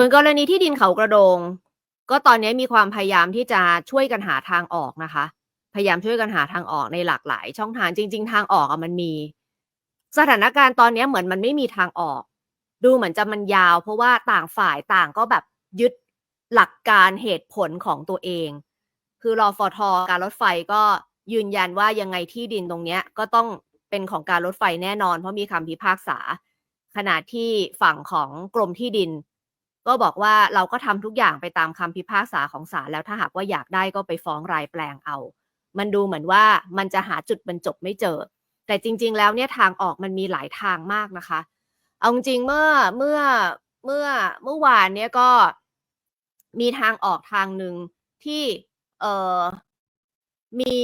ส่วนกรณีที่ดินเขากระโดง ก็ตอนนี้มีความพยายามที่จะช่วยกันหาทางออกนะคะ พยายามช่วยกันหาทางออกในหลากหลาย ช่องทางจริง ๆ ทางออกอะมันมี สถานการณ์ตอนนี้เหมือนมันไม่มีทางออก ดูเหมือนจะมันยาว เพราะว่าต่างฝ่ายต่างก็แบบยึดหลักการเหตุผลของตัวเอง คือรอฟอทอการรถไฟก็ยืนยันว่ายังไงที่ดินตรงเนี้ยก็ต้องเป็นของการรถไฟแน่นอน เพราะมีคำพิพากษา ขณะที่ฝั่งของกรมที่ดิน ก็บอกว่าเราก็ทำทุกอย่างไปตามคำพิพากษาของศาลแล้วถ้าหากว่าอยากได้ก็ไปฟ้องรายแปลงเอา มันดูเหมือนว่ามันจะหาจุดบรรจบไม่เจอ แต่จริง ๆ แล้วเนี่ยทางออกมันมีหลายทางมากนะคะ เอาจริงเมื่อเมื่อเมื่อเมื่อวานเนี่ยก็มีทางออกทางหนึ่งที่เอ่อมี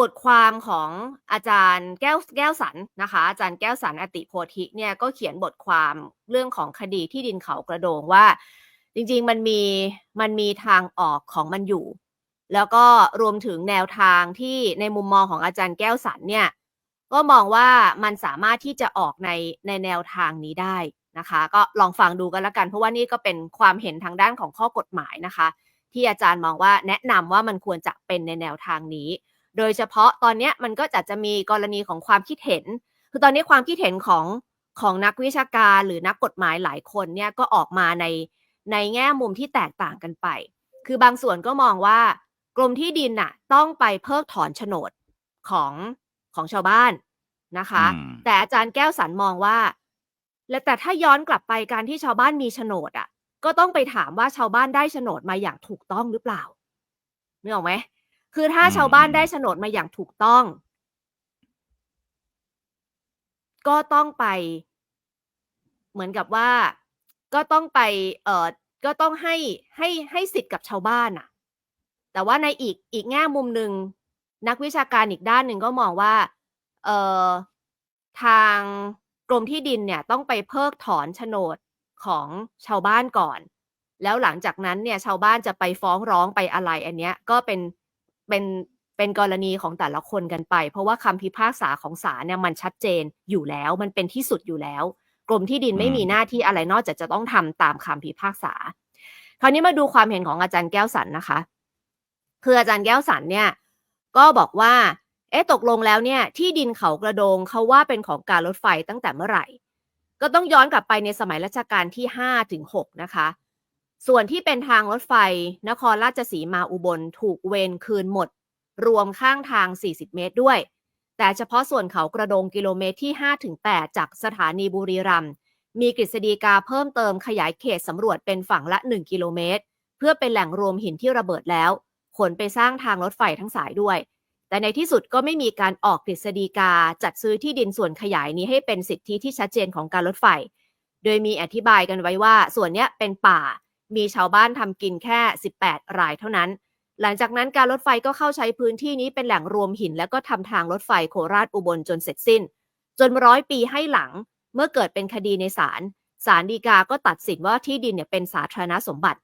บทความของอาจารย์แก้วแก้วสันนะคะ อาจารย์แก้วสันอติโพธิเนี่ยก็เขียนบทความเรื่องของคดีที่ดินเขากระโดงว่า จริงๆมันมีมันมีทางออกของมันอยู่ แล้วก็รวมถึงแนวทางที่ในมุมมองของอาจารย์แก้วสันเนี่ยก็มองว่ามันสามารถที่จะออกในในแนวทางนี้ได้นะคะ ก็ลองฟังดูกันละกัน เพราะว่านี่ก็เป็นความเห็นทางด้านของข้อกฎหมายนะคะ ที่อาจารย์มองว่าแนะนำว่ามันควรจะเป็นในแนวทางนี้ โดยเฉพาะตอนนี้มันก็จะจะมีกรณีของความคิดเห็น คือตอนนี้ความคิดเห็นของของนักวิชาการหรือนักกฎหมายหลายคนเนี่ยก็ออกมาในในแง่มุมที่แตกต่างกันไป คือบางส่วนก็มองว่ากรมที่ดินน่ะ ต้องไปเพิกถอนโฉนดของของชาวบ้านนะคะอืมแต่อาจารย์แก้วสันมองว่า และแต่ถ้าย้อนกลับไปการที่ชาวบ้านมีโฉนดอะ ก็ต้องไปถามว่าชาวบ้านได้โฉนดมาอย่างถูกต้องหรือเปล่านึกออกไหม คือถ้าอืมชาวบ้านได้โฉนดมาอย่างถูกต้อง ก็ต้องไป เหมือนกับว่า ก็ต้องไป เอ่อก็ต้องให้ให้ให้สิทธิ์กับชาวบ้านอะแต่ว่าในอีกอีกแง่มุมหนึ่งนักวิชาการอีกด้านหนึ่งก็มองว่า เอ่อทางกรมที่ดินเนี่ยต้องไปเพิกถอนโฉนดของชาวบ้านก่อน แล้วหลังจากนั้นเนี่ยชาวบ้านจะไปฟ้องร้องไปอะไรอันเนี้ยก็เป็น เป็นเป็นกรณีของแต่ละคนกันไป เพราะว่าคำพิพากษาของศาลเนี่ยมันชัดเจนอยู่แล้วมันเป็นที่สุดอยู่แล้ว กรมที่ดินไม่มีหน้าที่อะไรนอกจากจะต้องทำตามคำพิพากษา คราวนี้มาดูความเห็นของอาจารย์แก้วสันนะคะ คืออาจารย์แก้วสันเนี่ยก็บอกว่า เอ๊ะตกลงแล้วเนี่ยที่ดินเขากระโดงเขาว่าเป็นของการรถไฟตั้งแต่เมื่อไหร่ ก็ต้องย้อนกลับไปในสมัยรัชกาลที่5ถึง6นะคะ ส่วนที่เป็นทางรถไฟ นครราชสีมาอุบลถูกเวรคืนหมด รวมข้างทาง 40 เมตรด้วย แต่เฉพาะส่วนเขากระโดงกิโลเมตรที่5ถึง8จากสถานีบุรีรัมย์มีกฤษฎีกาเพิ่มเติมขยายเขตสำรวจเป็นฝั่งละ 1 กิโลเมตร เพื่อเป็นแหล่งรวมหินที่ระเบิดแล้ว ขนไปสร้างทางรถไฟทั้งสายด้วย แต่ในที่สุดก็ไม่มีการออกกฤษฎีกาจัดซื้อที่ดินส่วนขยายนี้ให้เป็นสิทธิที่ชัดเจนของการรถไฟ โดยมีอธิบายกันไว้ว่าส่วนนี้เป็นป่า มีชาวบ้านทำกินแค่ 18 รายเท่านั้น หลังจากนั้นการรถไฟก็เข้าใช้พื้นที่นี้เป็นแหล่งรวมหิน แล้วก็ทำทางรถไฟโคราชอุบลจนเสร็จสิ้น จนร้อยปีให้หลังเมื่อเกิดเป็นคดีในศาลศาลฎีกาก็ตัดสินว่าที่ดินเนี่ยเป็นสาธารณสมบัติ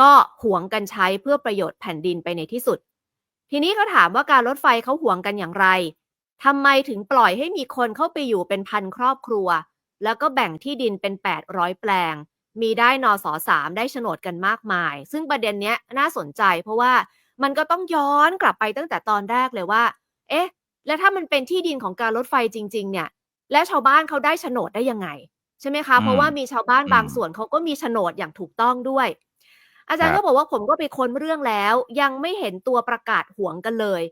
ก็หวงกันใช้เพื่อประโยชน์แผ่นดินไปในที่สุด ทีนี้เขาถามว่าการรถไฟเขาหวงกันอย่างไรทำไมถึงปล่อยให้มีคนเข้าไปอยู่เป็นพันครอบครัว แล้วก็แบ่งที่ดินเป็น 800 แปลง มีได้นอสอสามได้โฉนดกันมากมาย ซึ่งประเด็นเนี้ยน่าสนใจ เพราะว่ามันก็ต้องย้อนกลับไปตั้งแต่ตอนแรกเลยว่า เอ๊ะ แล้วถ้ามันเป็นที่ดินของการรถไฟจริง ๆ เนี่ย และชาวบ้านเขาได้โฉนดได้ยังไง ใช่ไหมคะอืมเพราะว่ามีชาวบ้านอืมบางส่วนเขาก็มีโฉนดอย่างถูกต้องด้วย อาจารย์ครัก็บบอกว่าผมก็ไปค้นเรื่องแล้ว ยังไม่เห็นตัวประกาศหวงกันเลย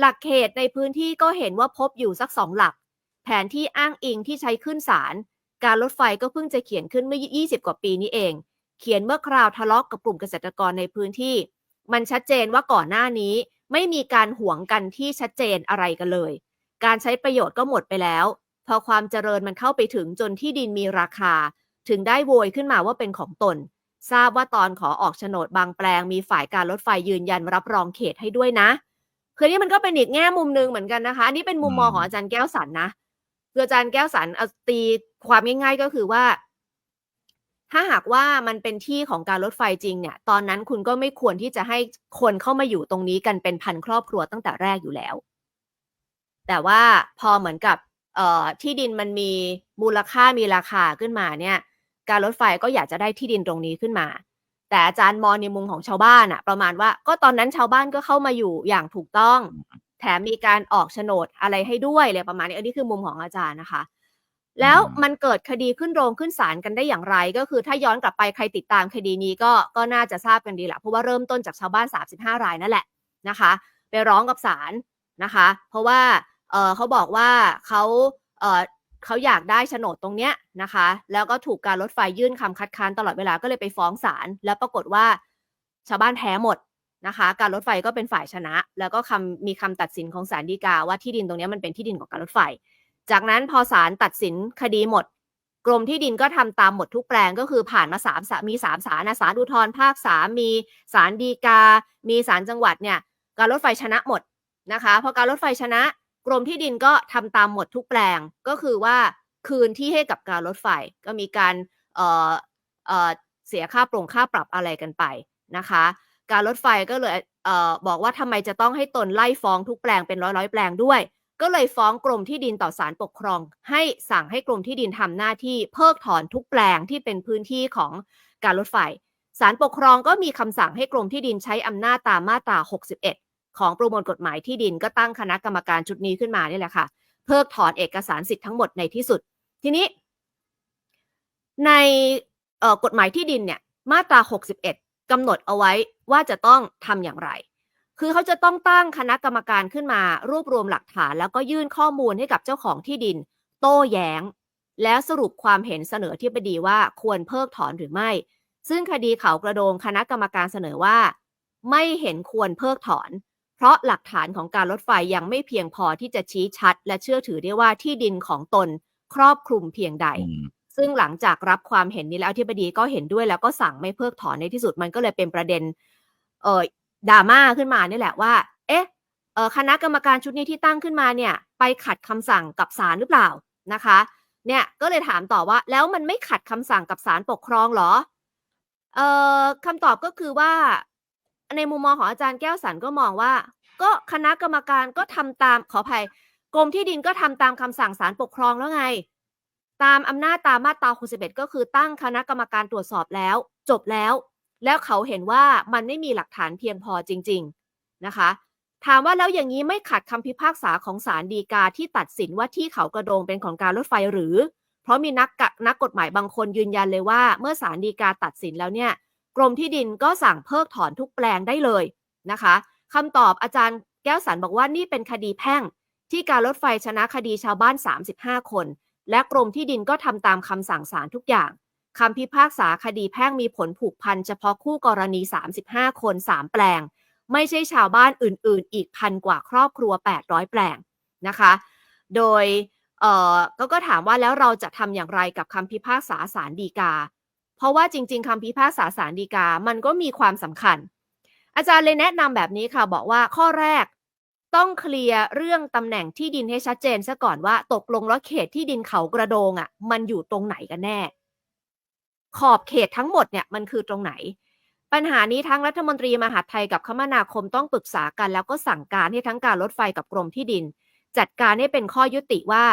หลักเขตในพื้นที่ก็เห็นว่าพบอยู่สักสองหลัก แผนที่อ้างอิงที่ใช้ขึ้นศาล การรถไฟก็เพิ่งจะเขียนขึ้นเมื่อ 20 กว่าปีนี้เอง เขียนเมื่อคราวทะเลาะกกับกลุ่มเกษตรกรในพื้นที่ มันชัดเจนว่าก่อนหน้านี้ ไม่มีการหวงกันที่ชัดเจนอะไรกันเลย การใช้ประโยชน์ก็หมดไปแล้ว พอความเจริญมันเข้าไปถึงจนที่ดินมีราคา ถึงได้โวยขึ้นมาว่าเป็นของตน ทราบว่าตอนขอออกโฉนดบางแปลง มีฝ่ายการรถไฟยืนยันรับรองเขตให้ด้วยนะคือนี่มันก็เป็นอีกแง่มุมหนึ่งเหมือนกันนะคะอันนี้เป็นมุมมองของอาจารย์แก้วสันนะ คืออาจารย์แก้วสันเอาตีความง่าย ๆ ก็คือว่า ถ้าหากว่ามันเป็นที่ของการรถไฟจริงเนี่ย ตอนนั้นคุณก็ไม่ควรที่จะให้คนเข้ามาอยู่ตรงนี้กันเป็นพันครอบครัวตั้งแต่แรกอยู่แล้ว แต่ว่าพอเหมือนกับที่ดินมันมีมูลค่ามีราคาขึ้นมาเนี่ย การรถไฟก็อยากจะได้ที่ดินตรงนี้ขึ้นมา แต่อาจารย์มองในมุมของชาวบ้านอะประมาณว่าก็ตอนนั้นชาวบ้านก็เข้ามาอยู่อย่างถูกต้อง แถมมีการออกโฉนดอะไรให้ด้วยเลยประมาณนี้ อันนี้คือมุมของอาจารย์นะคะ แล้วมันเกิดคดีขึ้นโรงขึ้นศาลกันได้อย่างไร ก็คือถ้าย้อนกลับไปใครติดตามคดีนี้ก็ก็น่าจะทราบกันดีแหละเพราะว่าเริ่มต้นจากชาวบ้าน 35 รายนั่นแหละนะคะ ไปร้องกับศาลนะคะ เพราะว่าเออเขาบอกว่าเขาเออเขาอยากได้โฉนดตรงเนี้ยนะคะ แล้วก็ถูกการรถไฟยื่นคำคัดค้านตลอดเวลาก็เลยไปฟ้องศาลแล้วปรากฏว่าชาวบ้านแพ้หมด นะคะ การรถไฟก็เป็นฝ่ายชนะ แล้วก็คำมีคำตัดสินของศาลฎีกาว่าที่ดินตรงนี้มันเป็นที่ดินของการรถไฟ จากนั้นพอศาลตัดสินคดีหมด กรมที่ดินก็ทำตามหมดทุกแปลงก็คือผ่านมาสามมีสามศาลนะศาลอุทธรภาคสามมีศาลฎีกา มีศาลจังหวัดเนี่ยการรถไฟชนะหมดนะคะพอการรถไฟชนะกรมที่ดินก็ทำตามหมดทุกแปลงก็คือว่าคืนที่ให้กับการรถไฟก็มีการเออเออเสียค่าปรงค่าปรับอะไรกันไปนะคะ การรถไฟก็เลยเออบอกว่าทำไมจะต้องให้ตนไล่ฟ้องทุกแปลงเป็นร้อยร้อยแปลงด้วย ก็เลยฟ้องกรมที่ดินต่อศาลปกครอง ให้สั่งให้กรมที่ดินทำหน้าที่เพิกถอนทุกแปลงที่เป็นพื้นที่ของการรถไฟศาลปกครองก็มีคำสั่งให้กรมที่ดินใช้อำนาจตามมาตรา 61 ของประมวลกฎหมายที่ดินก็ตั้งคณะกรรมการชุดนี้ขึ้นมานี่แหละค่ะ เพิกถอนเอกสารสิทธิ์ทั้งหมดในที่สุด ทีนี้ ในกฎหมายที่ดินเนี่ยมาตรา 61 กำหนดเอาไว้ว่าจะต้องทำอย่างไร คือเขาจะต้องตั้งคณะกรรมการขึ้นมารวบรวมหลักฐาน แล้วก็ยื่นข้อมูลให้กับเจ้าของที่ดิน โต้แย้ง แล้วสรุปความเห็นเสนอที่ปดีว่าควรเพิกถอนหรือไม่ ซึ่งคดีเขากระโดงคณะกรรมการเสนอว่า ไม่เห็นควรเพิกถอน เพราะหลักฐานของการรถไฟยังไม่เพียงพอที่จะชี้ชัด และเชื่อถือได้ว่าที่ดินของตนครอบคลุมเพียงใด ซึ่งหลังจากรับความเห็นนี้แล้วอธิบดีก็เห็นด้วยแล้วก็สั่งไม่เพิกถอนในที่สุดมันก็เลยเป็นประเด็นเอ่อดราม่าขึ้นมานี่แหละว่า เอ๊ะเอ่อคณะกรรมการชุดนี้ที่ตั้งขึ้นมาเนี่ย ไปขัดคำสั่งกับศาลหรือเปล่านะคะเนี่ยก็เลยถามต่อว่าแล้วมันไม่ขัดคำสั่งกับศาลปกครองเหรอเอ่อคำตอบก็คือว่า ในมุมมองของอาจารย์แก้วสันก็มองว่า ก็คณะกรรมการก็ทำตามขออภัยกรมที่ดินก็ทำตามคำสั่งศาลปกครองแล้วไง ตามอำนาจตามมาตรา61ก็คือตั้งคณะกรรมการตรวจสอบแล้ว จบแล้ว แล้วเขาเห็นว่ามันไม่มีหลักฐานเพียงพอจริง ๆนะคะ ถามว่าแล้วอย่างนี้ไม่ขัดคำพิพากษาของศาลฎีกาที่ตัดสินว่าที่เขากระโดงเป็นของการรถไฟหรือ เพราะมีนักกะนักกฎหมายบางคนยืนยันเลยว่า เมื่อศาลฎีกาตัดสินแล้วเนี่ยกรมที่ดินก็สั่งเพิกถอนทุกแปลงได้เลยนะคะคำตอบอาจารย์แก้วสันบอกว่านี่เป็นคดีแพ่ง ที่การรถไฟชนะคดีชาวบ้าน 35 คน และกรมที่ดินก็ทำตามคำสั่งศาลทุกอย่างคำพิพากษาคดีแพ่งมีผลผูกพันเฉพาะคู่กรณี 35 คน 3 แปลง ไม่ใช่ชาวบ้านอื่น ๆ อีกพันกว่าครอบครัว 800 แปลงนะคะ โดยเออก็ก็ถามว่าแล้วเราจะทำอย่างไรกับคำพิพากษาศาลฎีกา เพราะว่าจริง ๆคำพิพากษาศาลฎีกามันก็มีความสำคัญ อาจารย์เลยแนะนำแบบนี้ค่ะบอกว่าข้อแรก ต้องเคลียร์เรื่องตำแหน่งที่ดินให้ชัดเจนซะก่อนว่าตกลงแล้วเขตที่ดินเขากระโดงอะ่ะ มันอยู่ตรงไหนกันแน่ ขอบเขตทั้งหมดเนี่ยมันคือตรงไหน ปัญหานี้ทั้งรัฐมนตรีมหาดไทยกับคมนาคมต้องปรึกษากันแล้วก็สั่งการให้ทั้งการรถไฟกับกรมที่ดิน จัดการให้เป็นข้อยุติว่า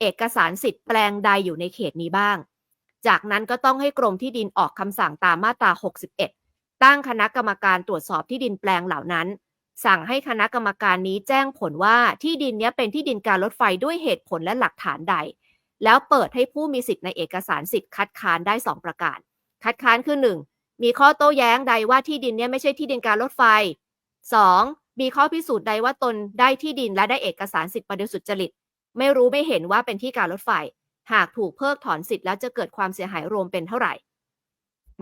เอกสารสิทธิ์แปลงใดอยู่ในเขตนี้บ้าง จากนั้นก็ต้องให้กรมที่ดินออกคำสั่งตามมาตรา 61 ตั้งคณะกรรมการตรวจสอบที่ดินแปลงเหล่านั้น สั่งให้คณะกรรมการนี้แจ้งผลว่าที่ดินนี้เป็นที่ดินการรถไฟด้วยเหตุผลและหลักฐานใด แล้วเปิดให้ผู้มีสิทธิ์ในเอกสารสิทธิ์คัดค้านได้ 2 ประการ คัดค้านคือ 1. มีข้อโต้แย้งใดว่าที่ดินนี้ไม่ใช่ที่ดินการรถไฟ 2. มีข้อพิสูจน์ใดว่าตนได้ที่ดินและได้เอกสารสิทธิ์ประโดยสุจริต ไม่รู้ไม่เห็นว่าเป็นที่การรถไฟ หากถูกเพิกถอนสิทธิ์แล้วจะเกิดความเสียหายรวมเป็นเท่าไหร่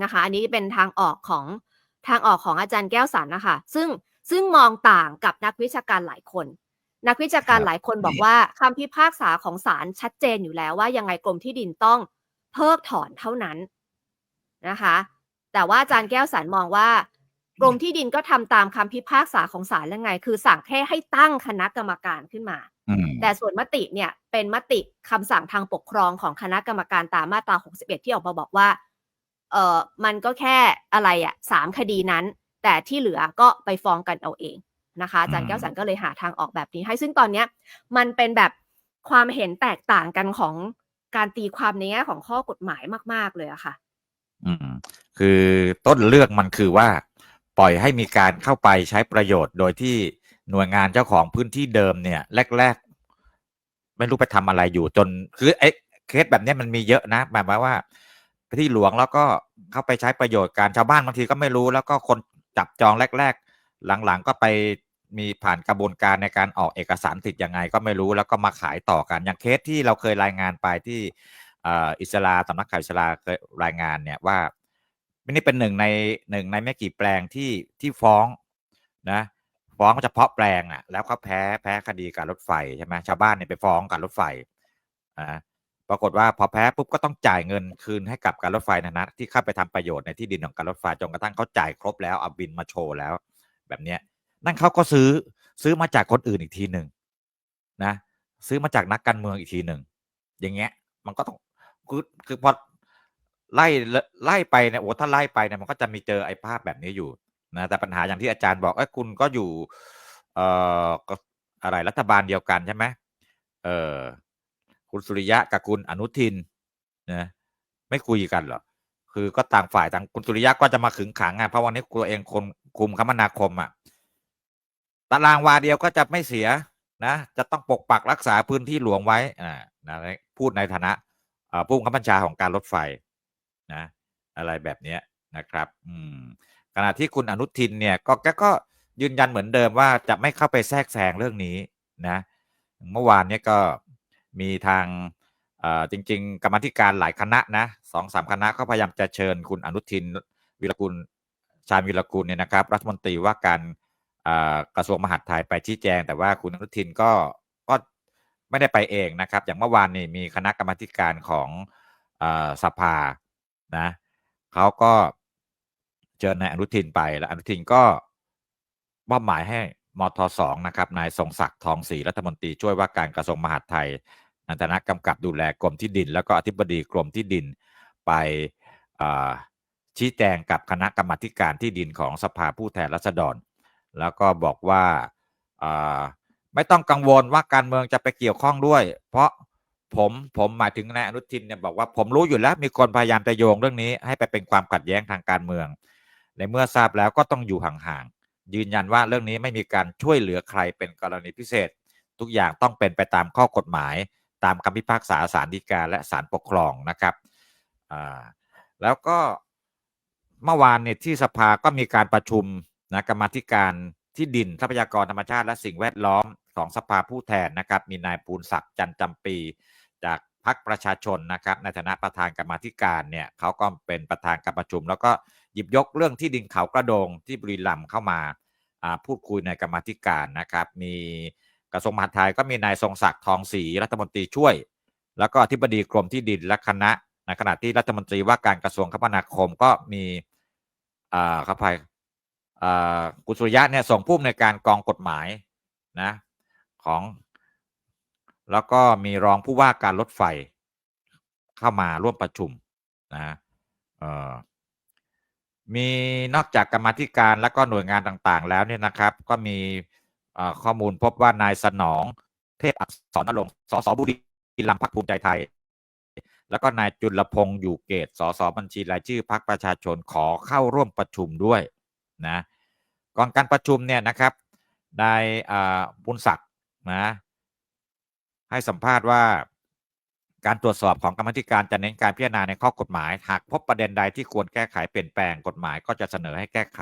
นะคะ อันนี้เป็นทางออกของทางออกของอาจารย์แก้วสันนะคะ ซึ่ง ซึ่งมองต่างกับนักวิชาการหลายคน นักวิชาการหลายคนบอกว่าคำพิพากษาของศาลชัดเจนอยู่แล้วว่ายังไงกรมที่ดินต้องเพิกถอนเท่านั้นนะคะ แต่ว่าอาจารย์แก้วสันมองว่ากรมที่ดินก็ทำตามคำพิพากษาของศาลแล้วไง คือสั่งแค่ให้ตั้งคณะกรรมการขึ้นมาอืมแต่ส่วนมติเนี่ยเป็นมติคำสั่งทางปกครองของคณะกรรมการตามมาตรา 61 ที่ออกมาบอกว่า เออมันก็แค่อะไรอะสามคดีนั้น แต่ที่เหลือก็ไปฟ้องกันเอาเองนะคะอาจารย์แก้วสันก็เลยหาทางออกแบบนี้ ให้ซึ่งตอนเนี้ยมันเป็นแบบความเห็นแตกต่างกันของการตีความในแง่ของข้อกฎหมายมาก ๆ เลยอะค่ะ อืม คือต้นเรื่องมันคือว่า ปล่อยให้มีการเข้าไปใช้ประโยชน์ โดยที่หน่วยงานเจ้าของพื้นที่เดิมเนี่ย แรก ๆ ไม่รู้ไปทำอะไรอยู่จน คือไอ้เคสแบบเนี้ยมันมีเยอะนะหมายความว่าที่หลวงแล้วก็เข้าไปใช้ประโยชน์การชาวบ้านบางทีก็ไม่รู้แล้วก็คน จับจองแรก ๆ หลังๆก็ไปมีผ่านกระบวนการในการออกเอกสารสิทธิ์ยังไงก็ไม่รู้แล้วก็มาขายต่อกัน อย่างเคสที่เราเคยรายงานไปที่อิสลาสำนักข่าวอิสลาเคยรายงานเนี่ยว่านี่เป็นหนึ่งในหนึ่งในไม่กี่แปลงที่ที่ฟ้องนะฟ้องเฉพาะแปลงอะแล้วเขาแพ้แพ้คดีการรถไฟใช่ไหมชาวบ้านเนี่ยไปฟ้องการรถไฟอ่า ปรากฏว่าพอแพ้ปุ๊บก็ต้องจ่ายเงินคืนให้กับการรถไฟนะนะที่เข้าไปทำประโยชน์ในที่ดินของการรถไฟจนกระทั่งเขาจ่ายครบแล้วเอาบินมาโชว์แล้ว แบบเนี้ยนั่นเขาก็ซื้อซื้อมาจากคนอื่นอีกทีหนึ่งนะ ซื้อมาจากนักการเมืองอีกทีหนึ่งอย่างเงี้ย มันก็ต้องคือคือพอไล่ไล่ไปเนี่ยโอ้ถ้าไล่ไปเนี่ยมันก็จะมีเจอไอ้ภาพแบบนี้อยู่นะแต่ปัญหาอย่างที่อาจารย์บอกเอ้คุณก็อยู่เอ่ออะไรรัฐบาลเดียวกันใช่ไหมเออ คุณสุริยะกับคุณอนุทินนะไม่คุยกันเหรอคือก็ต่างฝ่ายต่างคุณสุริยะก็จะมาขึงขังอะเพราะวันนี้ตัวเองคนคุมคมนาคมอะตารางวาเดียวก็จะไม่เสียนะ จะต้องปกปักรักษาพื้นที่หลวงไว้อ่านะพูดในฐานะผู้บังคับบัญชาของการรถไฟนะ อะไรแบบนี้นะครับ อืมขณะที่คุณอนุทินเนี่ยก็แกก็ยืนยันเหมือนเดิมว่าจะไม่เข้าไปแทรกแซงเรื่องนี้นะ เมื่อวานเนี่ยก็ มีทางจริง ๆ กรรมธิการหลายคณะนะสองสามคณะก็พยายามจะเชิญคุณอนุทินวิรกุลชาญวิรกุลเนี่ยนะครับ รัฐมนตรีว่าการกระทรวงมหาดไทยไปชี้แจง แต่ว่าคุณอนุทินก็ก็ไม่ได้ไปเองนะครับ อย่างเมื่อวานนี่มีคณะกรรมการของสภานะเขาก็เชิญนายอนุทินไปแล้วอนุทินก็มอบหมายให้มทสองนะครับนายทรงศักดิ์ทองศรีรัฐมนตรีช่วยว่าการกระทรวงมหาดไทย ฐานะกำกับดูแลกรมที่ดิน แล้วก็อธิบดีกรมที่ดินไปชี้แจงกับคณะกรรมการที่ดินของสภาผู้แทนราษฎร แล้วก็บอกว่าไม่ต้องกังวลว่าการเมืองจะไปเกี่ยวข้องด้วย เพราะผมผมหมายถึงนายอนุทินเนี่ยบอกว่าผมรู้อยู่แล้วมีคนพยายามจะโยงเรื่องนี้ ให้ไปเป็นความขัดแย้งทางการเมือง ในเมื่อทราบแล้วก็ต้องอยู่ห่างๆยืนยันว่าเรื่องนี้ไม่มีการช่วยเหลือใครเป็นกรณีพิเศษ ทุกอย่างต้องเป็นไปตามข้อกฎหมาย ตามคำพิพากษาศาลฎีกาและศาลปกครองนะครับแล้วก็เมื่อวานเนี่ยที่สภาก็มีการประชุมนะกรรมธิการที่ดินทรัพยากรธรรมชาติและสิ่งแวดล้อมของสภาผู้แทนนะครับ มีนายปูนศักดิ์จันจำปี จากพรรคประชาชนนะครับในฐานะประธานกรรมธิการเนี่ยเขาก็เป็นประธานการประชุม แล้วก็หยิบยกเรื่องที่ดินเขากระโดงที่บุรีรัมย์เข้ามาพูดคุยในกรรมธิการนะครับ มี ระทรวงมหาดไทยก็มีนายทรงศักดิ์ทองศรีรัฐมนตรีช่วย แล้วก็อธิบดีกรมที่ดินและคณะในขณะที่รัฐมนตรีว่าการกระทรวงคมนาคมก็มีอ่าครับภัยกุศลยะเนี่ยส่งผู้ในการกองกฎหมายนะของ แล้วก็มีรองผู้ว่าการรถไฟเข้ามาร่วมประชุมนะเอ่อมีนอกจากกรรมธิการและก็หน่วยงานต่างๆ แล้วเนี่ยนะครับ ก็มี ข้อมูลพบว่านายสนอง เทพอักษรนรงสสบุรีรัมย์พรรคภูมิใจไทย แล้วก็นายจุลพงศ์อยู่เกตสสบัญชีรายชื่อพรรคประชาชนขอเข้าร่วมประชุมด้วยนะก่อนการประชุมเนี่ยนะครับนายบุญศักดิ์นะให้สัมภาษณ์ว่าการตรวจสอบของกรรมธิการจะเน้นการพิจารณาในข้อกฎหมาย หากพบประเด็นใดที่ควรแก้ไขเปลี่ยนแปลงกฎหมายก็จะเสนอให้แก้ไข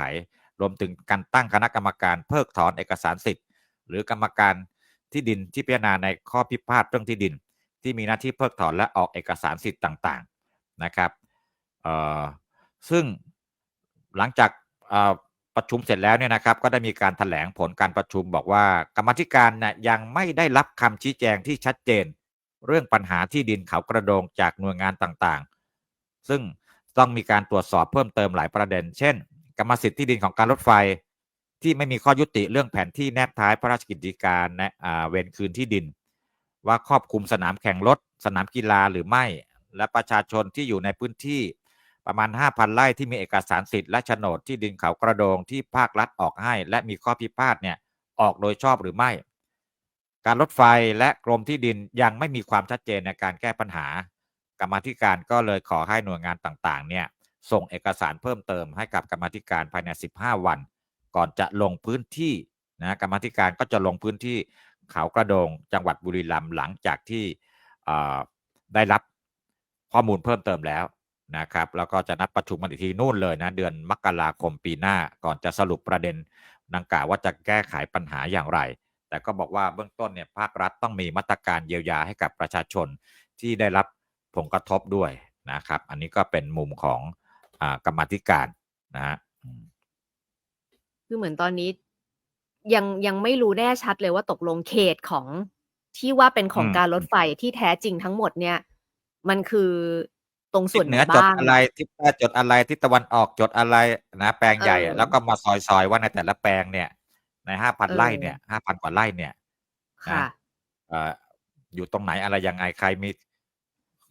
รวมถึงการตั้งคณะกรรมการเพิกถอนเอกสารสิทธิ์ หรือกรรมการที่ดินที่พิจารณาในข้อพิพาทเรื่องที่ดิน ที่มีหน้าที่เพิกถอนและออกเอกสารสิทธิ์ต่างๆนะครับซึ่งหลังจากประชุมเสร็จแล้วเนี่ยนะครับก็ได้มีการถแถลงผลการประชุมบอกว่า กรรมธิการนะยังไม่ได้รับคำชี้แจงที่ชัดเจน เรื่องปัญหาที่ดินเขากระโดงจากหน่วยงานต่างๆ ซึ่งต้องมีการตรวจสอบเพิ่มเติมหลายประเด็น เช่น กรรมสิทธิ์ที่ดินของการรถไฟ ที่ไม่มีข้อยุติเรื่องแผนที่แนบท้ายพระราชกิจการนะเวนคืนที่ดิน ว่าครอบคลุมสนามแข่งรถ สนามกีฬาหรือไม่ และประชาชนที่อยู่ในพื้นที่ประมาณ 5,000 ไร่ที่มีเอกสารสิทธิ์และโฉนดที่ดินเขากระโดงที่ภาครัฐออกให้ และมีข้อพิพาทเนี่ยออกโดยชอบหรือไม่ การรถไฟและกรมที่ดินยังไม่มีความชัดเจนในการแก้ปัญหากรรมธิการก็เลยขอให้หน่วยงานต่างๆ เนี่ย ส่งเอกสารเพิ่มเติมให้กับกรรมธิการภายใน 15 วัน ก่อนจะลงพื้นที่นะกรรมธิการก็จะลงพื้นที่เขากระโดงจังหวัดบุรีรัมย์หลังจากที่ได้รับข้อมูลเพิ่มเติมแล้วนะครับแล้วก็จะนัดประชุมกันอีกทีนู่นเลยนะเดือนมกราคมปีหน้าก่อนจะสรุปประเด็นดังกล่าวว่าจะแก้ไขปัญหาอย่างไร แต่ก็บอกว่าเบื้องต้นเนี่ยภาครัฐต้องมีมาตรการเยียวยาให้กับประชาชนที่ได้รับผลกระทบด้วยนะครับ อันนี้ก็เป็นมุมของ กรรมาธิการนะฮะอืมคือเหมือนตอนนี้ยังยังไม่รู้แน่ชัดเลยว่าตกลงเขตของที่ว่าเป็นของอืมการรถไฟที่แท้จริงทั้งหมดเนี่ย มันคือตรงส่ทิวศนเหไหนนือจดบ้างอะไรทิศใต้จดอะไรทิศตะวันออกจดอะไรนะแปลงใหญ่เออะอแล้วก็มาซอยๆว่าในแต่ละแปลงเนี่ย ในห้าพันเออไร่เนี่ยห้าพันกว่าไร่เนี่ยค่ะนะเอ่ออยู่ตรงไหนอะไรยังไงใครมี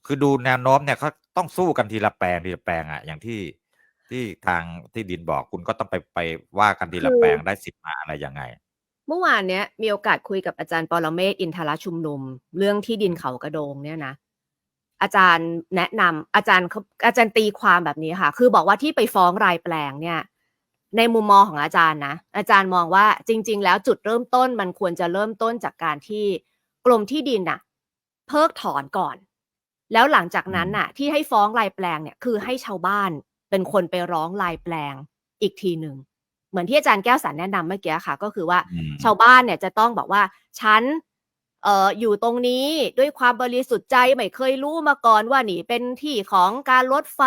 คือดูแนวโน้มเนี่ยเขาต้องสู้กันทีละแปลงทีละแปลงอะ อย่างที่ที่ทางที่ดินบอกคุณก็ต้องไปไปว่ากันทีละคือแปลงได้สิบมาอะไรยังไง เมื่อวานเนี้ยมีโอกาสคุยกับอาจารย์ปรเมศวร์อินทรชุมนุม เรื่องที่ดินเขากระโดงเนี่ยนะอาจารย์แนะนำอาจารย์เขาอาจารย์ตีความแบบนี้ค่ะ คือบอกว่าที่ไปฟ้องรายแปลงเนี่ย ในมุมมองของอาจารย์นะ อาจารย์มองว่าจริง ๆ แล้วจุดเริ่มต้นมันควรจะเริ่มต้นจากการที่กรมที่ดินน่ะเพิกถอนก่อน แล้วหลังจากนั้นน่ะ ที่ให้ฟ้องรายแปลงเนี่ยคือให้ชาวบ้านเป็นคนไปร้องรายแปลงอีกทีหนึ่งเหมือนที่อาจารย์แก้วสันแนะนำเมื่อกี้ค่ะ ก็คือว่าอืมชาวบ้านเนี่ยจะต้องบอกว่าฉันเอ่ออยู่ตรงนี้ด้วยความบริสุทธิ์ใจไม่เคยรู้มาก่อนว่านี่เป็นที่ของการรถไฟ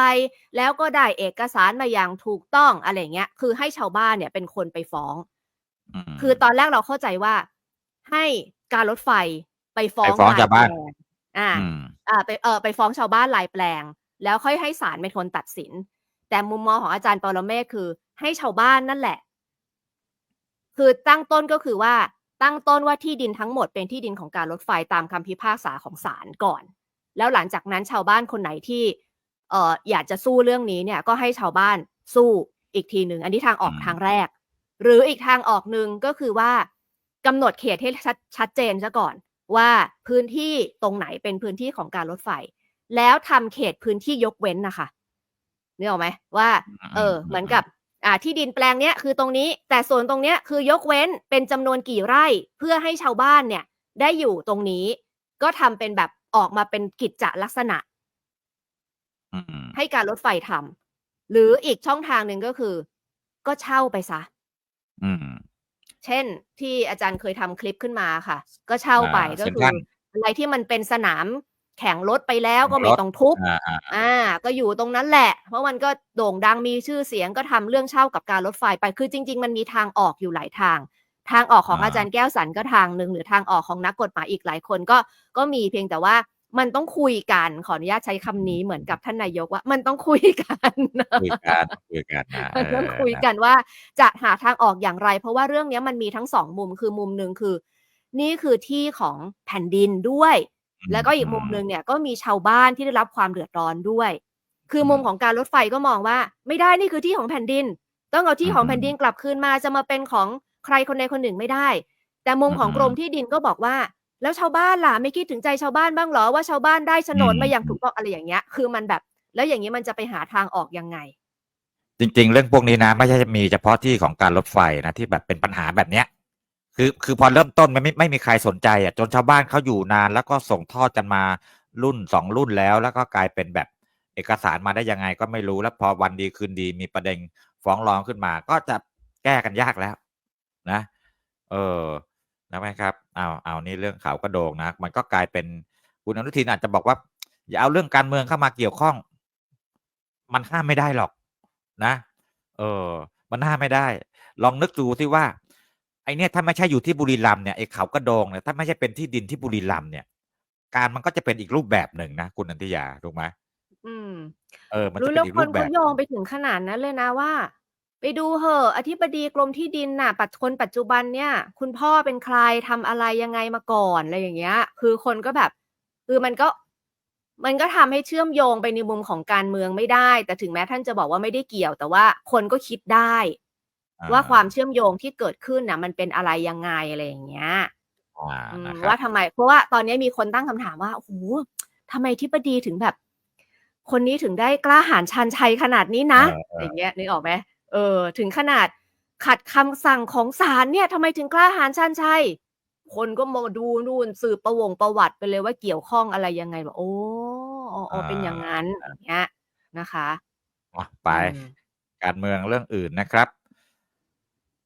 แล้วก็ได้เอกสารมาอย่างถูกต้องอะไรเงี้ยคือให้ชาวบ้านเนี่ยเป็นคนไปฟ้องมคือตอนแรกเราเข้าใจว่า ให้การรถไฟไปฟ้องไปฟ้องรยชาวบ้านแปลง อ่าอืมอ่าไปเออไปฟ้องชาวบ้านลายแปลง แล้วค่อยให้ศาลเป็นคนตัดสิน แต่มุมมองของอาจารย์ปรเมศคือ ให้ชาวบ้านนั่นแหละ คือตั้งต้นก็คือว่าตั้งต้นว่าที่ดินทั้งหมดเป็นที่ดินของการรถไฟตามคำพิพากษาของศาลก่อน แล้วหลังจากนั้นชาวบ้านคนไหนที่เอ่ออยากจะสู้เรื่องนี้เนี่ย ก็ให้ชาวบ้านสู้อีกทีหนึ่งอันนี้ทางออกอืมทางแรก หรืออีกทางออกหนึ่งก็คือว่ากำหนดเขตให้ชัดชัดเจนซะก่อน ว่าพื้นที่ตรงไหนเป็นพื้นที่ของการรถไฟ แล้วทำเขตพื้นที่ยกเว้นนะคะนึกออกไหมว่า เออ เหมือนกับ อ่าที่ดินแปลงเนี้ยคือตรงนี้ แต่ส่วนตรงเนี้ยคือยกเว้นเป็นจำนวนกี่ไร่ เพื่อให้ชาวบ้านเนี่ย ได้อยู่ตรงนี้ ก็ทำเป็นแบบออกมาเป็นกิจจลักษณะอืมให้การรถไฟทำหรืออีกช่องทางหนึ่งก็คือ ก็เช่าไปซะอืม เช่นที่อาจารย์เคยทำคลิปขึ้นมาค่ะ ก็เช่าไปอ่าก็เซ็นคืทรัอลอะไรที่มันเป็นสนามแข่งรถไปแล้วก็แข่งไม่รถต้องทุบอ่าอ่าอ่า ก็อยู่ตรงนั้นแหละ เพราะมันก็โด่งดังมีชื่อเสียงก็ทำเรื่องเช่ากับการรถไฟไป คือจริง ๆ มันมีทางออกอยู่หลายทาง ทางออกของอาจารย์แก้วสันก็ทางหนึ่งหรือทางออกของนักกฎหมายอีกหลายคนก็ก็มีเพียงแต่ว่า มันต้องคุยกันขออนุญาตใช้คำนี้เหมือนกับท่านนายกว่า มันต้องคุยกันคุยกันคุยกันนะมันต้องเคุยกันว่าจะหาทางออกอย่างไร เพราะว่าเรื่องเนี้ยมันมีทั้งสองมุมคือมุมหนึ่งคือ นี่คือที่ของแผ่นดินด้วย แล้วก็อีกมุมหนึ่งเนี่ยก็มีชาวบ้านที่ได้รับความเดือดร้อนด้วย คือมุมของการรถไฟก็มองว่า ไม่ได้นี่คือที่ของแผ่นดิน ต้องเอาที่ของแผ่นดินกลับคืนมาจะมาเป็นของใครคนใดคนหนึ่งไม่ได้ แต่มุมของกรมที่ดินก็บอกว่า แล้วชาวบ้านล่ะไม่คิดถึงใจชาวบ้านบ้างเหรอว่าชาวบ้านได้โฉนดมาอย่างถูกต้องอะไรอย่างเงี้ย คือมันแบบ แล้วอย่างนี้มันจะไปหาทางออกยังไง จริง ๆ เรื่องพวกนี้นะ ไม่ใช่มีเฉพาะที่ของการรถไฟนะที่แบบเป็นปัญหาแบบเนี้ย คือคือพอเริ่มต้นมันไม่ไม่มีใครสนใจอะจนชาวบ้านเขาอยู่นาน แล้วก็ส่งทอดกันมารุ่นสองรุ่นแล้ว แล้วก็กลายเป็นแบบเอกสารมาได้ยังไงก็ไม่รู้แล้วพอวันดีคืนดีมีประเด็นฟ้องร้องขึ้นมา ก็จะแก้กันยากแล้ว นะ เออ นะไหมครับเอาเอานี่เรื่องเขากระโดงนะ มันก็กลายเป็นคุณอนุทินอาจจะบอกว่า อย่าเอาเรื่องการเมืองเข้ามาเกี่ยวข้อง มันห้ามไม่ได้หรอกนะ เออ มันห้ามไม่ได้ ลองนึกดูที่ว่า ไอเนี่ยถ้าไม่ใช่อยู่ที่บุรีรัมย์เนี่ยไอเขากระโดงเนี่ยถ้าไม่ใช่เป็นที่ดินที่บุรีรัมย์เนี่ย การมันก็จะเป็นอีกรูปแบบหนึ่งนะคุณนันทิยาถูกไหมอืม เออ มันจะรู้เป็แล้นวอีกครูนปแบเขาบ โยงไปถึงขนาดนั้นเลยนะว่า ไปดูเหอะ อธิบดีกรมที่ดินน่ะ ปัจคนปัจจุบันเนี่ย คุณพ่อเป็นใคร ทำอะไร ยังไงมาก่อน อะไรอย่างเงี้ย คือคนก็แบบ คือมันก็ มันก็ทำให้เชื่อมโยงไปในมุมของการเมืองไม่ได้ แต่ถึงแม้ท่านจะบอกว่าไม่ได้เกี่ยว แต่ว่าคนก็คิดได้อ่าว่าความเชื่อมโยงที่เกิดขึ้นน่ะ มันเป็นอะไรยังไง อะไรอย่างเงี้ยอ่าอืม นะครับว่าทำไม เพราะว่าตอนนี้มีคนตั้งคำถามว่า โอ้โหทำไมทิบดีถึงแบบ คนนี้ถึงได้กล้าหาญชันชัยขนาดนี้นะเออเอออย่างเงี้ย นึกออกไหม เออถึงขนาดขัดคำสั่งของศาลเนี่ยทำไมถึงกล้าหาญชันชัยคนก็มาดูนู่นสืบประวงประวัติไปเลยว่าเกี่ยวข้องอะไรยังไงบอกโอ้อ๋ออ๋อเป็นอย่างนั้นอย่างเงี้ยนะคะอะไปอืมการเมืองเรื่องอื่นนะครับ